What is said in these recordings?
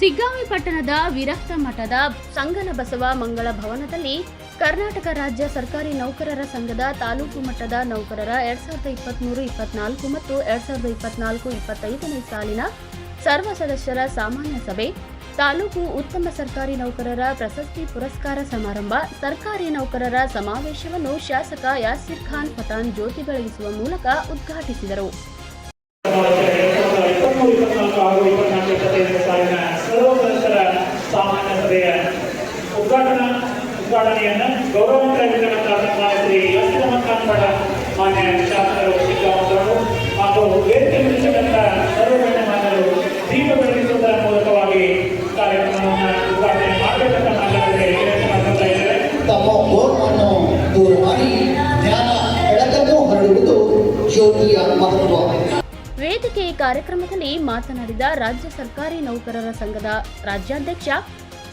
ಸಿಗ್ಗಾವಿ ಪಟ್ಟಣದ ವಿರಕ್ತ ಮಠದ ಸಂಗನ ಬಸವ ಮಂಗಳ ಭವನದಲ್ಲಿ ಕರ್ನಾಟಕ ರಾಜ್ಯ ಸರ್ಕಾರಿ ನೌಕರರ ಸಂಘದ ತಾಲೂಕು ಮಟ್ಟದ ನೌಕರರ ಎರಡ್ ಸಾವಿರದ ಇಪ್ಪತ್ತ್ಮೂರು ಇಪ್ಪತ್ನಾಲ್ಕು ಮತ್ತು ಎರಡ್ ಸಾವಿರದ ಇಪ್ಪತ್ನಾಲ್ಕು, ಇಪ್ಪತ್ತೈದನೇ ಸಾಲಿನ ಸರ್ವ ಸದಸ್ಯರ ಸಾಮಾನ್ಯ ಸಭೆ, ತಾಲೂಕು ಉತ್ತಮ ಸರ್ಕಾರಿ ನೌಕರರ ಪ್ರಶಸ್ತಿ ಪುರಸ್ಕಾರ ಸಮಾರಂಭ, ಸರ್ಕಾರಿ ನೌಕರರ ಸಮಾವೇಶವನ್ನು ಶಾಸಕ ಯಾಸಿರ್ ಖಾನ್ ಪಠಾಣ್ ಜ್ಯೋತಿ ಬೆಳಗಿಸುವ ಮೂಲಕ ಉದ್ಘಾಟಿಸಿದರು. ಹಾಗೂ ಇಪ್ಪತ್ನಾಲ್ಕು ಇಪ್ಪತ್ತೈದನೇ ಸಾಲಿನ ಸರ್ವ ಸಾಮಾನ್ಯ ಸಭೆಯ ಉದ್ಘಾಟನಾ ಉದ್ಘಾಟನೆಯನ್ನು ಗೌರವಾನ್ವಿತರಾಗಿರ್ತಕ್ಕಂಥ ಶ್ರೀ ಎಸ್ ರಮಕಾಂತಪಡ ಮಾನ್ಯ ಶಾಸಕರು ಸಿದ್ದರಾಮಯ್ಯವರು ಹಾಗೂ ವೇದಿಕೆ ನಿಲ್ಲಿಸತಕ್ಕಂಥ ಸರ್ವ ಮಾನ್ಯರು ದೀಪ ಬೆಳಗಿಸುವುದರ ಮೂಲಕವಾಗಿ ಕಾರ್ಯಕ್ರಮವನ್ನು ಉದ್ಘಾಟನೆ ಮಾಡಬೇಕಂತ ಮಾತಾಡಿದರೆ ಮಾಡ್ತಾ ಇದ್ದಾರೆ ತಮ್ಮ ಗೋವನ್ನು ದೂರ ಮಾಡಿ ಜ್ಞಾನ ಬೆಳಕನ್ನು ಹರಡುವುದು ಜ್ಯೋತಿಯ ಮಹತ್ವ. ವೇದಿಕೆ ಕಾರ್ಯಕ್ರಮದಲ್ಲಿ ಮಾತನಾಡಿದ ರಾಜ್ಯ ಸರ್ಕಾರಿ ನೌಕರರ ಸಂಘದ ರಾಜ್ಯಾಧ್ಯಕ್ಷ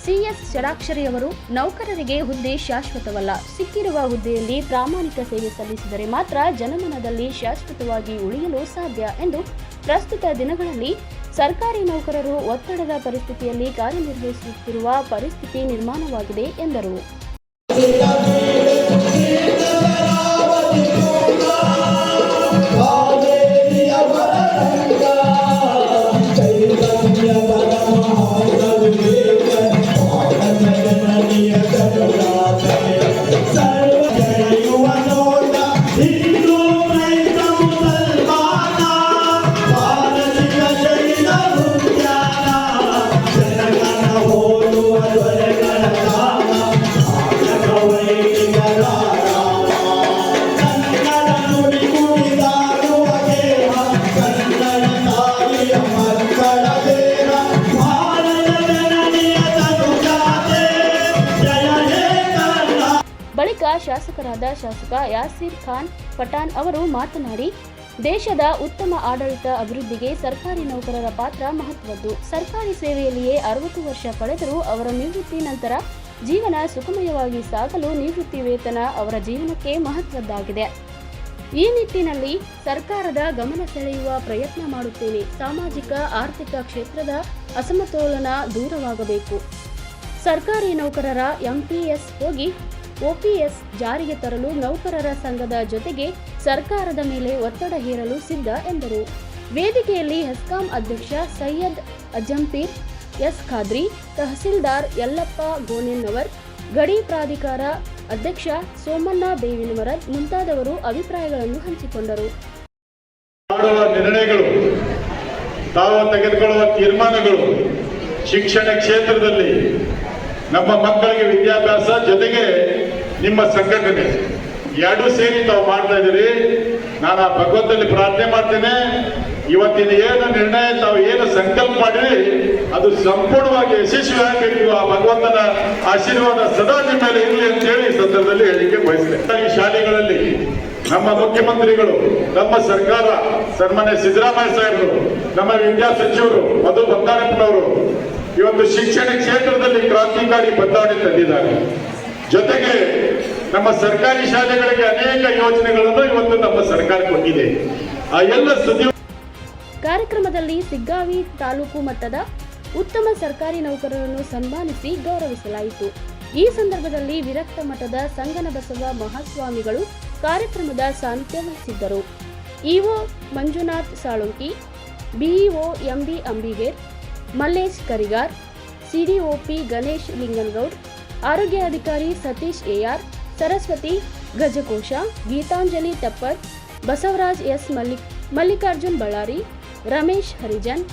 ಸಿಎಸ್ ಷಡಾಕ್ಷರಿ ಅವರು ನೌಕರರಿಗೆ ಹುದ್ದೆ ಶಾಶ್ವತವಲ್ಲ, ಸಿಕ್ಕಿರುವ ಹುದ್ದೆಯಲ್ಲಿ ಪ್ರಾಮಾಣಿಕ ಸೇವೆ ಸಲ್ಲಿಸಿದರೆ ಮಾತ್ರ ಜನಮನದಲ್ಲಿ ಶಾಶ್ವತವಾಗಿ ಉಳಿಯಲು ಸಾಧ್ಯ ಎಂದು ಪ್ರಸ್ತುತ ದಿನಗಳಲ್ಲಿ ಸರ್ಕಾರಿ ನೌಕರರು ಒತ್ತಡದ ಪರಿಸ್ಥಿತಿಯಲ್ಲಿ ಕಾರ್ಯನಿರ್ವಹಿಸುತ್ತಿರುವ ಪರಿಸ್ಥಿತಿ ನಿರ್ಮಾಣವಾಗಿದೆ ಎಂದರು. ಶಾಸಕರಾದ ಶಾಸಕ ಯಾಸಿರ್ ಖಾನ್ ಪಠಾಣ್ ಅವರು ಮಾತನಾಡಿ, ದೇಶದ ಉತ್ತಮ ಆಡಳಿತ ಅಭಿವೃದ್ಧಿಗೆ ಸರ್ಕಾರಿ ನೌಕರರ ಪಾತ್ರ ಮಹತ್ವದ್ದು. ಸರ್ಕಾರಿ ಸೇವೆಯಲ್ಲಿಯೇ ಅರವತ್ತು ವರ್ಷ ಕಳೆದರೂ ಅವರ ನಿವೃತ್ತಿ ನಂತರ ಜೀವನ ಸುಖಮಯವಾಗಿ ಸಾಗಲು ನಿವೃತ್ತಿ ವೇತನ ಅವರ ಜೀವನಕ್ಕೆ ಮಹತ್ವದ್ದಾಗಿದೆ. ಈ ನಿಟ್ಟಿನಲ್ಲಿ ಸರ್ಕಾರದ ಗಮನ ಸೆಳೆಯುವ ಪ್ರಯತ್ನ ಮಾಡುತ್ತೇನೆ. ಸಾಮಾಜಿಕ, ಆರ್ಥಿಕ ಕ್ಷೇತ್ರದ ಅಸಮತೋಲನ ದೂರವಾಗಬೇಕು. ಸರ್ಕಾರಿ ನೌಕರರ ಎಂಪಿಎಸ್ ಹೋಗಿ ಒಪಿಎಸ್ ಜಾರಿಗೆ ತರಲು ನೌಕರರ ಸಂಘದ ಜೊತೆಗೆ ಸರ್ಕಾರದ ಮೇಲೆ ಒತ್ತಡ ಹೇರಲು ಸಿದ್ಧ ಎಂದರು. ವೇದಿಕೆಯಲ್ಲಿ ಹೆಸ್ಕಾಂ ಅಧ್ಯಕ್ಷ ಸೈಯದ್ ಅಜಂಪೀರ್, ಎಸ್ ಖಾದ್ರಿ, ತಹಸೀಲ್ದಾರ್ ಯಲ್ಲಪ್ಪ ಗೋನೆನ್ನವರ್, ಗಡಿ ಪ್ರಾಧಿಕಾರ ಅಧ್ಯಕ್ಷ ಸೋಮಣ್ಣ ಬೇವಿನವರದ್ ಮುಂತಾದವರು ಅಭಿಪ್ರಾಯಗಳನ್ನು ಹಂಚಿಕೊಂಡರು. ಮಾಡುವ ನಿರ್ಣಯಗಳು, ತಾವು ತೆಗೆದುಕೊಳ್ಳುವ ತೀರ್ಮಾನಗಳು ಶಿಕ್ಷಣ ಕ್ಷೇತ್ರದಲ್ಲಿ ನಮ್ಮ ಮಕ್ಕಳಿಗೆ ವಿದ್ಯಾಭ್ಯಾಸ ಜೊತೆಗೆ ನಿಮ್ಮ ಸಂಘಟನೆ. ಎರಡೂ ಸೇರಿ ತಾವು ಮಾಡ್ತಾ ಇದ್ದೀರಿ. ನಾನು ಆ ಭಗವಂತನಲ್ಲಿ ಪ್ರಾರ್ಥನೆ ಮಾಡ್ತೇನೆ. ಇವತ್ತಿನ ಏನು ನಿರ್ಣಯ ತಾವು ಏನು ಸಂಕಲ್ಪ ಮಾಡಿರಿ, ಅದು ಸಂಪೂರ್ಣವಾಗಿ ಯಶಸ್ವಿಯಾಗಬೇಕು. ಆ ಭಗವಂತನ ಆಶೀರ್ವಾದ ಸದಾ ನಿಮ್ಮ ಮೇಲೆ ಇರಲಿ ಅಂತ ಹೇಳಿ ಸಂದರ್ಭದಲ್ಲಿ ಹೇಳಿಕೆ ಬಯಸ್ತೇನೆ. ಈ ಶಾಲೆಗಳಲ್ಲಿ ನಮ್ಮ ಮುಖ್ಯಮಂತ್ರಿಗಳು, ನಮ್ಮ ಸರ್ಕಾರ, ಸನ್ಮಾನ್ಯ ಸಿದ್ದರಾಮಯ್ಯ ಸಾಹೇಬರು, ನಮ್ಮ ವಿದ್ಯಾ ಸಚಿವರು, ಮಧು ಬಂಗಾರಪ್ಪನವರು ಇವತ್ತು ಶಿಕ್ಷಣ ಕ್ಷೇತ್ರದಲ್ಲಿ ಕ್ರಾಂತಿಕಾರಿ ಬದಲಾವಣೆ ತಂದಿದ್ದಾರೆ. ಜೊತೆಗೆ ನಮ್ಮ ಸರ್ಕಾರಿ ಶಾಲೆಗಳಿಗೆ ಅನೇಕ ಯೋಜನೆಗಳನ್ನು ಇವತ್ತು ನಮ್ಮ ಸರ್ಕಾರ ಕೊಟ್ಟಿದೆ. ಆ ಎಲ್ಲ ಸುದ್ದಿ ಕಾರ್ಯಕ್ರಮದಲ್ಲಿ ಸಿಗ್ಗಾವಿ ತಾಲೂಕು ಮಟ್ಟದ ಉತ್ತಮ ಸರ್ಕಾರಿ ನೌಕರರನ್ನು ಸನ್ಮಾನಿಸಿ ಗೌರವಿಸಲಾಯಿತು. ಈ ಸಂದರ್ಭದಲ್ಲಿ ವಿರಕ್ತ ಮಠದ ಸಂಗನಬಸವ ಮಹಾಸ್ವಾಮಿಗಳು ಕಾರ್ಯಕ್ರಮದ ಸಾನ್ನಿಧ್ಯ ವಹಿಸಿದ್ದರು. EO Manjunath Salunke, BEO MB Ambiger Mallesh Karigar, CDOP Ganesh Linganagoud, ಆರೋಗ್ಯ ಅಧಿಕಾರಿ ಸತೀಶ್ ಎಆರ್, ಸರಸ್ವತಿ ಗಜಕೋಶ, ಗೀತಾಂಜಲಿ ತಪ್ಪರ್, ಬಸವರಾಜ್ ಎಸ್ ಮಲ್ಲಿಕ್, ಮಲ್ಲಿಕಾರ್ಜುನ್ ಬಳ್ಳಾರಿ, ರಮೇಶ್ ಹರಿಜನ್,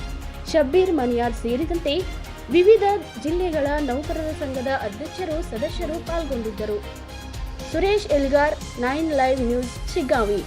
ಶಬ್ಬೀರ್ ಮನಿಯಾರ್ ಸೇರಿದಂತೆ ವಿವಿಧ ಜಿಲ್ಲೆಗಳ ನೌಕರರ ಸಂಘದ ಅಧ್ಯಕ್ಷರು, ಸದಸ್ಯರು ಪಾಲ್ಗೊಂಡಿದ್ದರು. Suresh Elgar, nine live news, Shiggavi.